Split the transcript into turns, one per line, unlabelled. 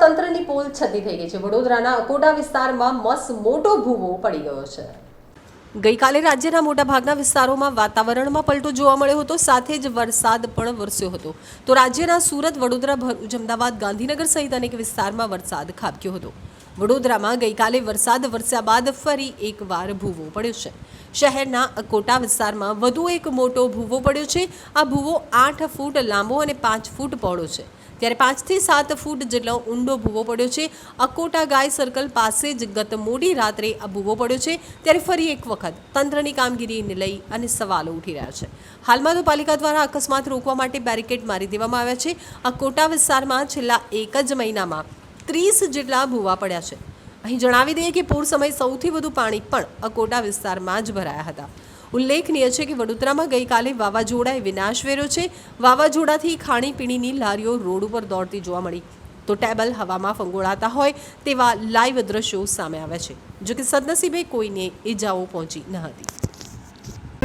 તંત્રની પોલ છતી થઈ ગઈ છે. વડોદરાના અકોટા વિસ્તારમાં મસ્ત મોટો ભૂવો પડી ગયો છે. ગઈકાલે રાજ્યના મોટાભાગના વિસ્તારોમાં વાતાવરણમાં પલટો જોવા મળ્યો હતો, સાથે જ વરસાદ પણ વરસ્યો હતો. તો રાજ્યના સુરત, વડોદરા, ભરૂચ, અમદાવાદ, ગાંધીનગર સહિત અનેક વિસ્તારમાં વરસાદ ખાબક્યો હતો. વડોદરામાં ગઈકાલે વરસાદ વરસ્યા બાદ ફરી એકવાર ભૂવો પડ્યો છે. શહેરના અકોટા વિસ્તારમાં વધુ એક મોટો ભૂવો પડ્યો છે. આ ભૂવો આઠ ફૂટ લાંબો અને પાંચ ફૂટ પહોળો છે. ત્યારે પાંચથી સાત ફૂટ જેટલો ઊંડો ભૂવો પડ્યો છે. અકોટા ગાય સર્કલ પાસે જ ગત મોડી રાત્રે આ ભૂવો પડ્યો છે. ત્યારે ફરી એક વખત તંત્રની કામગીરીને લઈ અને સવાલો ઉઠી રહ્યા છે. હાલમાં તો પાલિકા દ્વારા અકસ્માત રોકવા માટે બેરિકેડ મારી દેવામાં આવ્યા છે. અકોટા વિસ્તારમાં છેલ્લા એક જ મહિનામાં ત્રીસ જેટલા ભૂવા પડ્યા છે. અહીં જણાવી દઈએ કે પૂર સમયે સૌથી વધુ પાણી પણ અકોટા વિસ્તારમાં જ ભરાયા હતા. ઉલ્લેખનીય છે કે વડોદરામાં ગઈકાલે વાવાઝોડાએ વિનાશ વેર્યો છે. વાવાઝોડાથી ખાણીપીણીની લારીઓ રોડ ઉપર દોડતી જોવા મળી. તો ટેબલ હવામાં ફંગોળાતા હોય તેવા લાઈવ દ્રશ્યો સામે આવ્યા છે. જોકે સદનસીબે કોઈને ઈજાઓ પહોંચી ન હતી.